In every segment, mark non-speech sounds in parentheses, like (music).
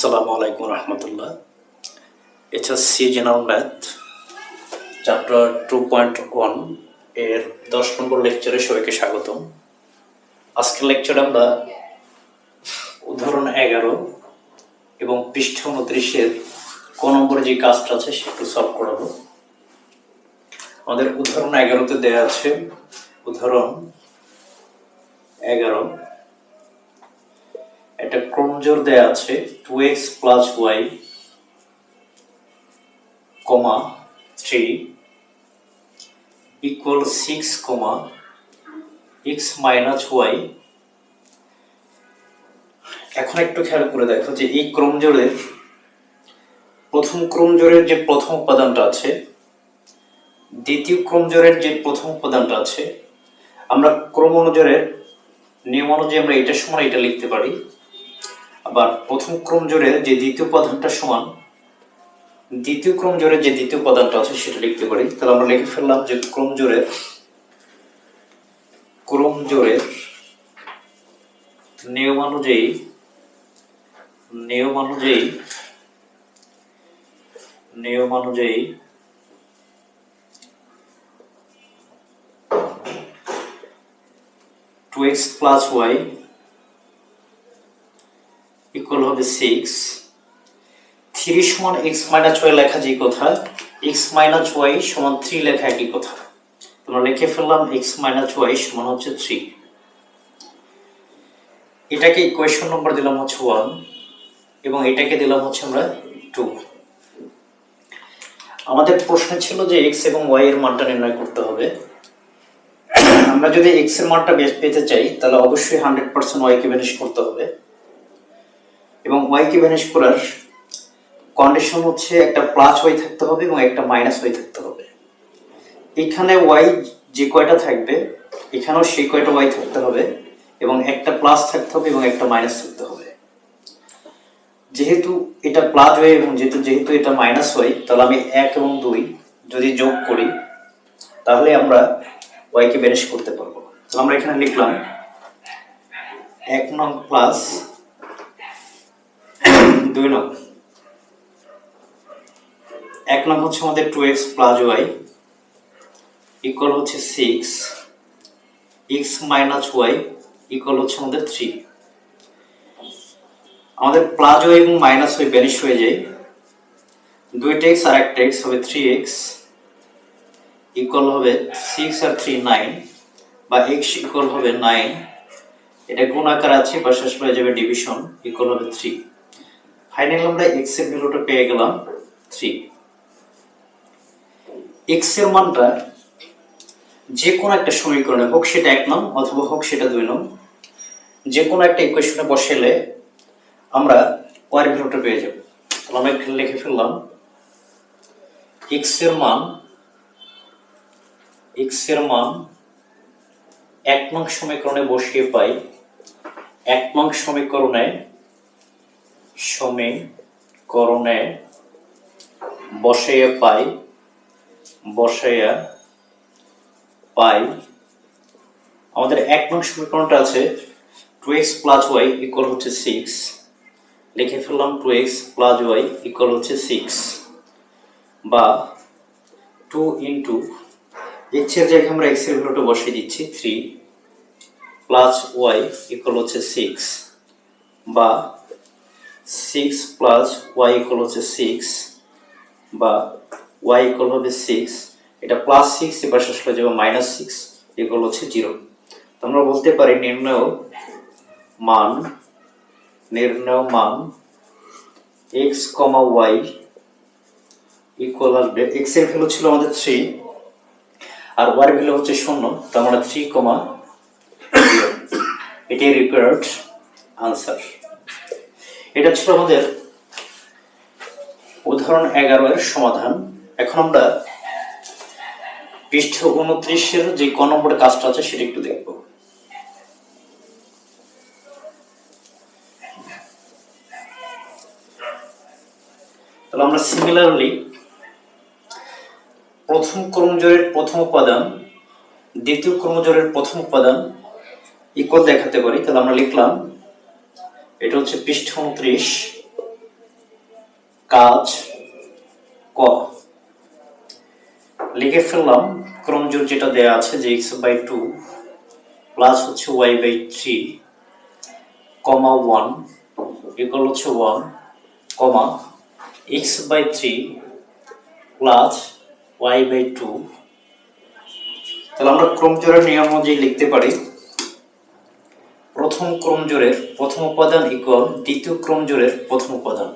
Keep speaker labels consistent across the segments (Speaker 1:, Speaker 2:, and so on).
Speaker 1: আসসালামু আলাইকুম রহমতুল্লাহ। এটা seasonal math chapter two point ওয়ানের দশ নম্বর লেকচারে সবাইকে স্বাগতম। আজকের লেকচারে আমরা উদাহরণ এগারো এবং পৃষ্ঠ উনত্রিশের ক নম্বরে যে কাজটা আছে সেটা সলভ করাবো। আমাদের উদাহরণ এগারোতে দেয়া আছে, উদাহরণ এগারো। একটা ক্রমজোর দেয়া আছে two x plus y comma three equal six comma x minus y এখন একটু খেয়াল করে দেখো যে এই ক্রমজোড়ের প্রথম ক্রমজোড়ের যে প্রথম উপাদানটা আছে, দ্বিতীয় ক্রমজোড়ের যে প্রথম উপাদানটা আছে, আমরা ক্রম অনুজোরের নিয়ম অনুযায়ী আমরা এটার সমান এটা লিখতে পারি। আবার প্রথম ক্রম জোড়ের যে দ্বিতীয় উপাদানটা সমান, দ্বিতীয় ক্রম জোড়ের যে দ্বিতীয় উপাদানটা আছে সেটা লিখতে পারি। তাহলে আমরা লিখে ফেললাম যে ক্রম জোড়ের ক্রম জোড়ের নিয়মানুযায়ী নিয়মানুযায়ী নিয়মানুযায়ী টু এক্স প্লাস ওয়াই হবে সিক্স এক্স মাইনাস ওয়াই লেখা যে কথা এক্স মাইনাস ওয়াই সমান থ্রি লেখা একই কথা। তোমরা লিখে ফেললাম এক্স মাইনাস ওয়াই সমান হচ্ছে থ্রি এটাকে ইকুয়েশন নম্বর দিলাম হচ্ছে ওয়ান এবং এটাকে দিলাম হচ্ছে আমরা টু আমাদের প্রশ্ন ছিল যে এক্স এবং ওয়াই এর মানটা নির্ণয় করতে হবে। আমরা যদি এক্সের মানটা বেশ পেতে চাই, তাহলে অবশ্যই হান্ড্রেড পার্সেন্ট ওয়াইকে ভ্যানিশ করতে হবে। এবং ওয়াইকে ভ্যানিশ করার কন্ডিশন হচ্ছে একটা প্লাস ওয়াই থাকতে হবে এবং একটা মাইনাস ওয়াই থাকতে হবে। এখানে ওয়াই যে কয়টা থাকবে, এখানেও সেই কয়টা ওয়াই থাকতে হবে এবং একটা প্লাস থাকতে হবে এবং একটা মাইনাস থাকতে হবে। যেহেতু এটা প্লাস ওয়াই এবং যেহেতু যেহেতু এটা মাইনাস ওয়াই তাহলে আমি এক এবং দুই যদি যোগ করি, তাহলে আমরা ওয়াইকে ভ্যানিশ করতে পারব। তাহলে আমরা এখানে লিখলাম এক নং প্লাস দুই নং। এক নং হচ্ছে আমাদের two x plus y equal হচ্ছে six x minus y equal হচ্ছে আমাদের থ্রি আমাদের প্লাস ওয়াই এবং মাইনাস ওয়াই ব্যানিশ হয়ে যায়। দুইটা এক্স আর একটা এক্স হবে থ্রি এক্স ইকুয়াল হবে সিক্স আর থ্রি নাইন বা এক্স ইকুয়াল হবে নাইন এটা গুণ আকার আছে বা শেষ হয়ে যাবে ডিভিশন ইকুয়াল হবে থ্রি ফাইনালি আমরা এক্সের ভ্যালুটা পেয়ে গেলাম থ্রি এক্সের মানটা যে কোনো একটা সমীকরণে হোক সেটা এক নং অথবা হোক সেটা দুই নং যে কোনো একটা ইকুয়েশনে বসালে আমরা ওয়ার ভ্যালুটা পেয়ে যাব। তাহলে আমরা এখানে লিখে ফেললাম এক্সের মান এক্সের মান এক নং সমীকরণে বসিয়ে পাই, এক নং সমীকরণে সমীকরণে বসাইয়া পাই বসাইয়া পাই। আমাদের এক নং সমীকরণটা আছে two x plus y equal হচ্ছে সিক্স। লিখে ফেললাম two x plus y equal হচ্ছে সিক্স। বা টু ইন্টু এক্সের জায়গায় আমরা এক্সের ভ্যালুটা বসিয়ে দিচ্ছি থ্রি প্লাস ওয়াই ইকুয়াল হচ্ছে সিক্স। বা সিক্স প্লাস ওয়াই ইকুয়াল হচ্ছে সিক্স বা ওয়াই ইকুয়াল হবে সিক্স এটা প্লাস সিক্স এবার শেষ হয়ে যাবে মাইনাস সিক্স ইকুয়াল হচ্ছে জিরো তো আমরা বলতে পারি নির্ণয় মান নির্ণয় মান এক্স কমা ওয়াই ইকুয়াল আসবে। এক্সের ভ্যালু ছিল আমাদের থ্রি আর ওয়াই ভ্যালু হচ্ছে শূন্য তো আমরা থ্রি কমা এটাই রিকোয়ার্ড আনসার এটা ছিল আমাদের উদাহরণ এগারো এর সমাধান। এখন আমরা পৃষ্ঠ উনত্রিশের যে ক নম্বরের কাজটা আছে সেটা একটু দেখব। তাহলে আমরা সিমিলারলি প্রথম ক্রমজোড়ের প্রথম উপাদান, দ্বিতীয় ক্রমজোড়ের প্রথম উপাদান ইকুয়াল দেখাতে পারি। তাহলে আমরা লিখলাম এটা হচ্ছে পৃষ্ঠ উনত্রিশ। কাজ ক। লিখে ফেললাম, ক্রমজোর যেটা দেয়া আছে যে এক্স বাই টু প্লাস হচ্ছে y by three, comma one equal হচ্ছে one, comma x by three plus y by two. তাহলে আমরা ক্রমজোরের নিয়ম অনুযায়ী লিখতে পারি। প্রথম ক্রমজোরের প্রথম উপাদান ইকুয়াল দ্বিতীয় ক্রমজোরের প্রথম উপাদান।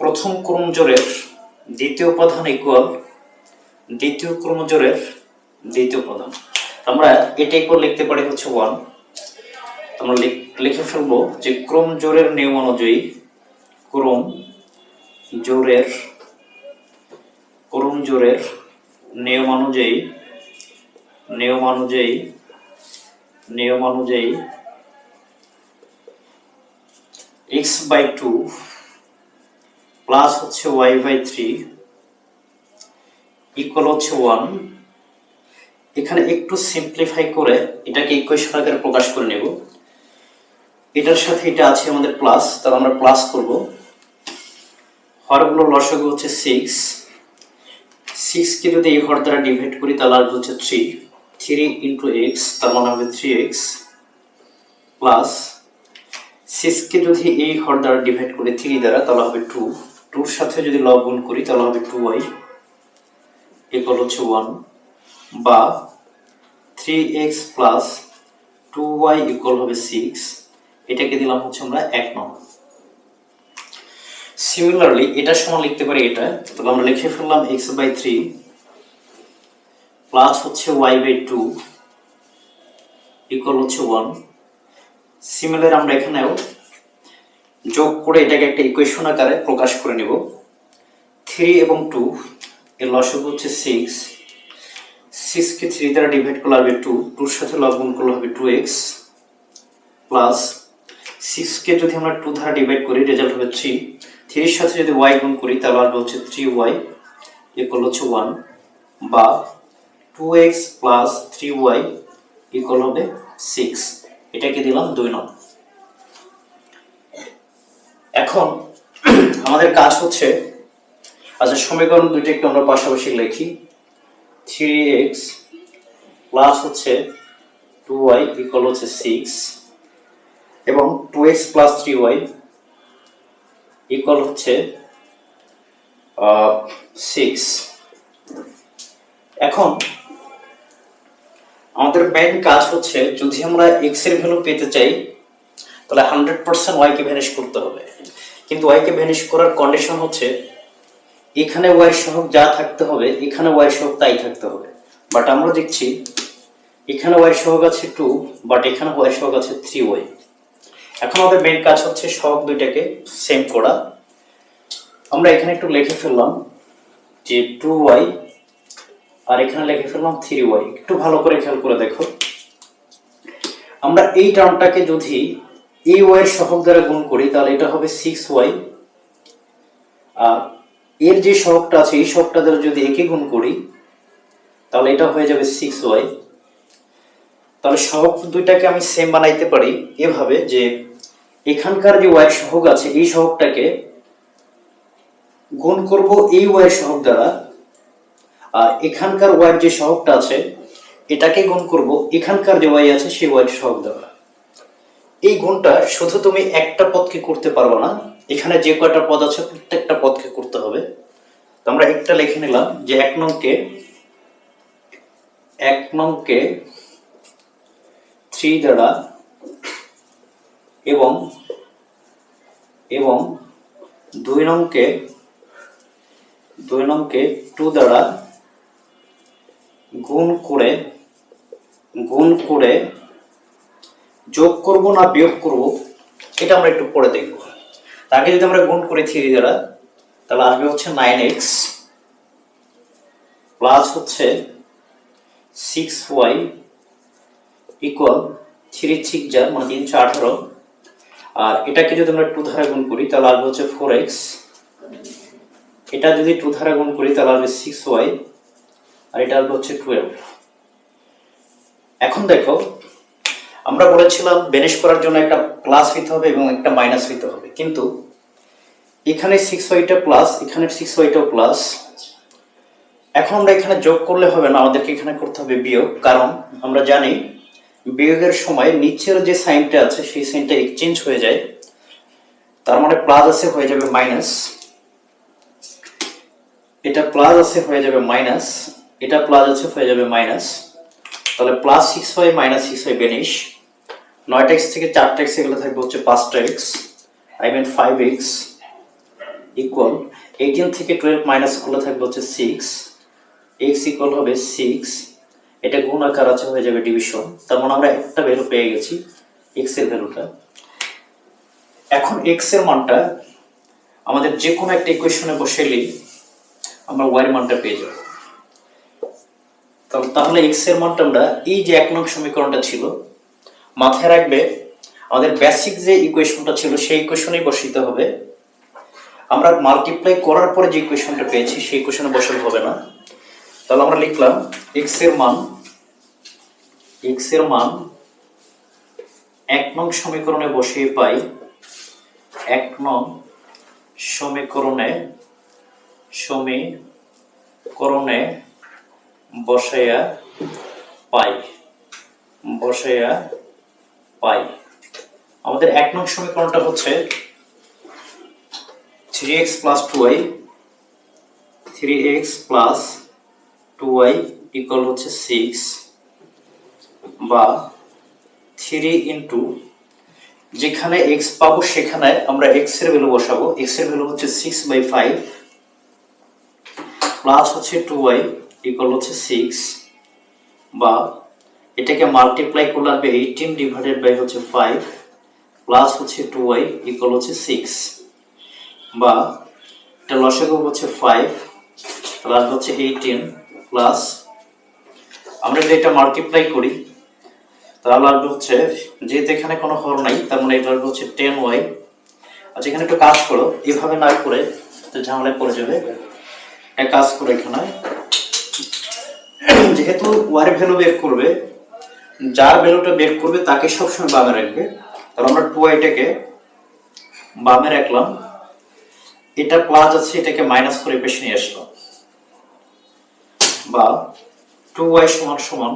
Speaker 1: প্রথম ক্রমজোরের দ্বিতীয় উপাদান ইকুয়াল দ্বিতীয় ক্রমজোরের দ্বিতীয় উপাদান। আমরা এটা ইকুয়াল লিখতে পারি হচ্ছে ওয়ান আমরা লিখে ফেলব যে ক্রম জোরের নিয়ম অনুযায়ী ক্রম জোরের ক্রম জোরের নিয়ম অনুযায়ী নিয়ম অনুযায়ী নিয়ম অনুযায়ী এক্স বাই টু প্লাস হচ্ছে ওয়াই বাই থ্রি ইকুয়াল হচ্ছে ওয়ান এখানে একটু সিম্পলিফাই করে এটাকে ইকুয়েশন আকারে প্রকাশ করে নেব। এটার সাথে এটা আছে আমাদের প্লাস তাহলে আমরা প্লাস করব। হরগুলো লসগু হচ্ছে সিক্স সিক্সকে যদি এই হর দ্বারা ডিভাইড করি, তাহলে আসবে হচ্ছে থ্রি থ্রি ইন্টু এক্স, তার মানে হবে থ্রি এক্স প্লাস সিক্সকে যদি এই হর দ্বারা ডিভাইড করি থ্রি দ্বারা, তাহলে হবে টু। টুর সাথে যদি লব গুণ করি, তাহলে হবে টু ওয়াই ইকুয়াল হচ্ছে ওয়ান। বা three x plus two y equal হবে সিক্স, এটাকে দিলাম হচ্ছে আমরা এক নং সিমিলারলি এটার সমান লিখতে পারি এটা তাহলে আমরা লিখে ফেললাম এক্স বাই থ্রি। প্লাস হচ্ছে ওয়াই বাই টু ইকুয়াল হচ্ছে ওয়ান সিমিলার আমরা এখানেও যোগ করে এটাকে একটা ইকুয়েশন আকারে প্রকাশ করে নেব। থ্রি এবং টু এর লসক হচ্ছে সিক্স সিক্সকে থ্রি দ্বারা ডিভাইড করলে হবে টু টুর সাথে লব গুণ করলে হবে টু এক্স প্লাস সিক্সকে যদি আমরা টু দ্বারা ডিভাইড করি রেজাল্ট হবে থ্রি থ্রির সাথে যদি ওয়াই গুণ করি তাহলে আসবে হচ্ছে থ্রি ওয়াই ইকুয়াল হচ্ছে ওয়ান বা two x plus three y equal হবে সিক্স এটাকে দিলাম? দুই নং। এখন (clears throat) আমাদের কাজ হচ্ছে আচ্ছা সমীকরণ দুইটা একটু আমরা পাশাপাশি লিখি। থ্রি এক্স প্লাস হচ্ছে টু ওয়াই ইকুয়াল হচ্ছে সিক্স এবং two x plus three y equal হচ্ছে সিক্স এখন আমাদের মেইন কাজ হচ্ছে যদি আমরা এক্সের ভ্যালু পেতে চাই, তাহলে হান্ড্রেড পার্সেন্ট ওয়াইকে ভ্যানিশ করতে হবে। কিন্তু ওয়াইকে ভ্যানিশ করার কন্ডিশন হচ্ছে এখানে ওয়াই সহগ যা থাকতে হবে, এখানে ওয়াই সহগ তাই থাকতে হবে। বাট আমরা দেখছি এখানে ওয়াই সহগ আছে টু বাট এখানে ওয়াই সহগ আছে থ্রি ওয়াই এখন আমাদের মেইন কাজ হচ্ছে সহগ দুইটাকে সেম করা। আমরা এখানে একটু লিখে ফেললাম যে টু ওয়াই আর এখানে লিখে ফেললাম থ্রি ওয়াই একটু ভালো করে খেয়াল করে দেখো। আমরা এই টার্মটাকে যদি এই ওয়াই এর সহগ দ্বারা গুণ করি, তাহলে এটা হবে সিক্স ওয়াই আর এর যে সহগটা আছে, এই সহগটা দ্বারা যদি একে গুণ করি, তাহলে এটা হয়ে যাবে সিক্স ওয়াই তাহলে সহগ দুইটাকে আমি সেম বানাইতে পারি এভাবে যে এখানকার যে ওয়াই সহগ আছে, এই সহগটাকে গুণ করব এই ওয়াই সহগ দ্বারা। এখানকার ওয়াই যে সহগটা আছে, এটাকে গুণ করব। এখানকার যে ওয়াই আছে, সেই ওয়াইড সহগ দ্বারা এই গুণটা শুধু তুমি একটা পদকে করতে পারবে না, এখানে যে কয়টা পদ আছে, প্রত্যেকটা পদকে করতে হবে। তো আমরা একটা লিখে নিলাম যে এক নংকে এক নংকে থ্রি দ্বারা এবং এবং দুই নংকে দুই নংকে টু দ্বারা গুণ করে গুণ করে যোগ করব না বিয়োগ করব, এটা আমরা একটু পরে দেখব। তাকে যদি আমরা গুণ করি থ্রি দ্বারা, তাহলে আসবে হচ্ছে নাইন এক্স প্লাস হচ্ছে six y equal three six যার মানে তিনশো আঠারো। আর এটাকে যদি আমরা টু ধারা গুণ করি, তাহলে আসবে হচ্ছে ফোর এক্স এটা যদি টু ধারা গুণ করি, তাহলে আসবে সিক্স ওয়াই আর এটা আসবে হচ্ছে টুয়েলভ এখন দেখো, আমরা বলেছিলাম বেনিশ করার জন্য একটা প্লাস হইতে হবে এবং একটা মাইনাস হইতে হবে। কিন্তু এখানে সিক্স ওয়াইটা প্লাস এখানে সিক্স ওয়াইটাও প্লাস এখন আমরা এখানে যোগ করলে হবে না, আমাদেরকে এখানে করতে হবে বিয়োগ। কারণ আমরা জানি বিয়োগের সময় নিচের যে সাইনটা আছে, সেই সাইনটা এক্সচেঞ্জ হয়ে যায়। তার মানে প্লাস আছে হয়ে যাবে মাইনাস এটা প্লাস আছে হয়ে যাবে মাইনাস এটা প্লাস আছে হয়ে যাবে মাইনাস তাহলে plus six y minus six y vanish নয়টা এক্স থেকে চারটা এক্স এগুলো থাকবে হচ্ছে পাঁচটা x I mean five x equal eighteen থেকে টুয়েলভ মাইনাস করলে থাকবে হচ্ছে সিক্স এক্স ইকুয়াল হবে সিক্স এটা গুণ আকার আছে হয়ে যাবে ডিভিশন তার মানে আমরা একটা ভ্যালু পেয়ে গেছি এক্সের ভ্যালুটা এখন এক্সের মানটা আমাদের যে কোনো একটা ইকুয়েশনে বসেলেই আমরা ওয়াই এর মানটা পেয়ে যাব। তাহলে- এক্সের মানটা আমরা এই যে এক নং সমীকরণটা ছিল, মাথায় রাখবে, আমাদের বেসিক যে ইকুয়েশনটা ছিল সেই ইকুয়েশনেই বসাইতে হবে। আমরা মাল্টিপ্লাই করার পরে যে ইকুয়েশনটা পেয়েছি, সেই ইকুয়েশনে বসাতে হবে না। তাহলে আমরা লিখলাম এক্সের মান এক্সের মান এক নং সমীকরণে বসিয়ে পাই, এক নং সমীকরণে সমীকরণে বসাইয়া পাই। বসাইয়া পাই। আমাদের এক নং সমীকরণটা হচ্ছে three x plus two y three x plus two y equal হচ্ছে সিক্স বা থ্রি ইন্টু যেখানে এক্স পাবো সেখানে আমরা এক্সের ভ্যালু বসাবো। এক্সের ভ্যালু হচ্ছে সিক্স বাই ফাইভ প্লাস হচ্ছে টু ওয়াই ইকুয়াল হচ্ছে সিক্স বা এটাকে মাল্টিপ্লাই করলে আসবে এইটিন ডিভাইডেড বাই হচ্ছে ফাইভ প্লাস হচ্ছে টু ওয়াই ইকুয়াল হচ্ছে সিক্স বা এটা লসাগু হচ্ছে ফাইভ প্লাস হচ্ছে এইটিন প্লাস আমরা যদি এটা মাল্টিপ্লাই করি, তাহলে আসবে হচ্ছে, যেহেতু এখানে কোনো হর নাই, তার মানে এটা আসবে হচ্ছে টেন ওয়াই আচ্ছা এখানে একটু কাজ করো, এভাবে না করে ঝামেলায় পড়ে যাবে। এক কাজ করো এখানে যেহেতু ওয়ার ভ্যালু বের করবে, যার ভ্যালুটা বের করবে তাকে সবসময় বামে রাখবে। তাহলে আমরা টু ওয়াইটাকে বামে রাখলাম। এটা প্লাস আছে, এটাকে মাইনাস করে পেশে নিয়ে আসলাম। বা টু ওয়াই সমান সমান,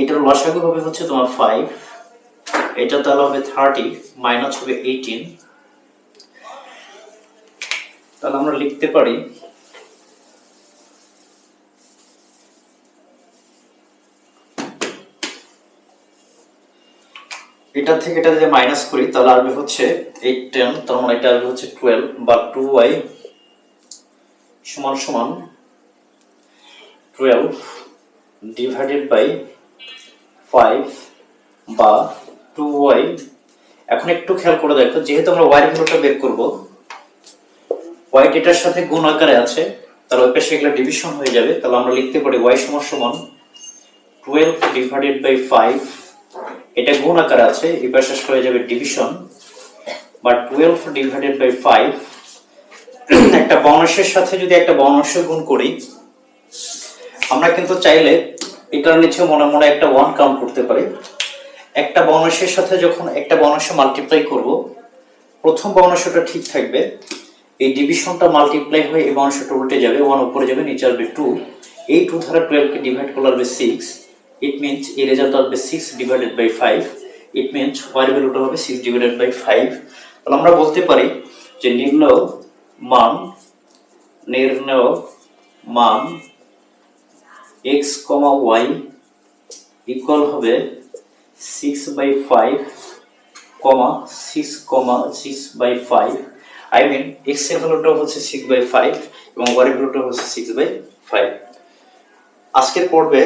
Speaker 1: এটার লসাগু হবে হচ্ছে তোমার ফাইভ এটা তাহলে হবে থার্টি মাইনাস হবে এইটিন তাহলে আমরা লিখতে পারি এটা থেকে এটা যদি মাইনাস করি, তাহলে আসবে হচ্ছে এইট টেন তার মানে এটা আসবে হচ্ছে টুয়েলভ বা টু ওয়াই সমান সমান টুয়েলভ ডিভাইডেড বাই ফাইভ বা টু ওয়াই এখন একটু খেয়াল করে দেখো, যেহেতু আমরা ওয়াই ভ্যালুটা বের করব ওয়াই এটার সাথে গুণ আকারে আছে তাহলে ওই পাশে এগুলো ডিভিশন হয়ে যাবে, তাহলে আমরা লিখতে পারি ওয়াই সমান সমান টুয়েলভ ডিভাইডেড বাই ফাইভ এটা গুণ আকারে আছে এবার শেষ হয়ে যাবে ডিভিশন বা টুয়েলভ ডিভাইডেড বাই ফাইভ একটা বর্ণসের সাথে যদি একটা বর্ণস গুণ করি, আমরা কিন্তু চাইলে এটার নিচে মনে মনে একটা ওয়ান কাউন্ট করতে পারি। একটা বর্ণসের সাথে যখন একটা বর্ণস মাল্টিপ্লাই করব, প্রথম বর্ণসটা ঠিক থাকবে, এই ডিভিশনটা মাল্টিপ্লাই হয়ে এই বর্ণসটা উল্টে যাবে ওয়ান উপরে যাবে, নিচে আসবে টু এই টু ধারা টুয়েলভকে ডিভাইড করলে আসবে সিক্স ইট মিনস এই রেজাল্ট আসবে six divided by five it means y ভ্যালুটা হবে সিক্স ডিভাইডেড বাই ফাইভ তাহলে আমরা বলতে পারি যে নির্ণয় মান নির্ণয় মান কমা ওয়াই ইকুয়াল হবে six by five comma six comma six by five I mean এক্সের ভ্যালুটা হচ্ছে সিক্স বাই ফাইভ এবং ওয়াই ভ্যালুটা হচ্ছে সিক্স বাই ফাইভ আজকের পর্বে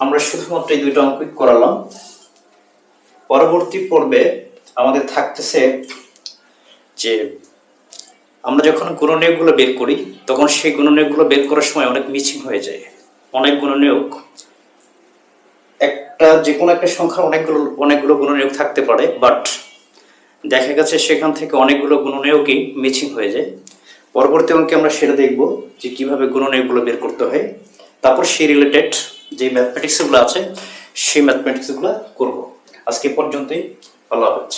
Speaker 1: আমরা শুধুমাত্র এই দুইটা অঙ্ক করালাম। পরবর্তী পর্বে আমাদের থাকতেছে যে আমরা যখন গুণনীয়কগুলো বের করি, তখন সেই গুণনীয়কগুলো বের করার সময় অনেক মিচিং হয়ে যায়। অনেক গুণনীয়ক, একটা যে কোনো একটা সংখ্যার অনেকগুলো অনেকগুলো গুণনীয়ক থাকতে পারে বাট দেখা গেছে সেখান থেকে অনেকগুলো গুণনীয়কই মিচিং হয়ে যায়। পরবর্তী অঙ্কে আমরা সেটা দেখব যে কীভাবে গুণনীয়কগুলো বের করতে হয়। তারপর সেই রিলেটেড যে ম্যাথমেটিক্সগুলো আছে সেই ম্যাথমেটিক্সগুলো করব। আজকে পর্যন্তই ভালো হাফেজ।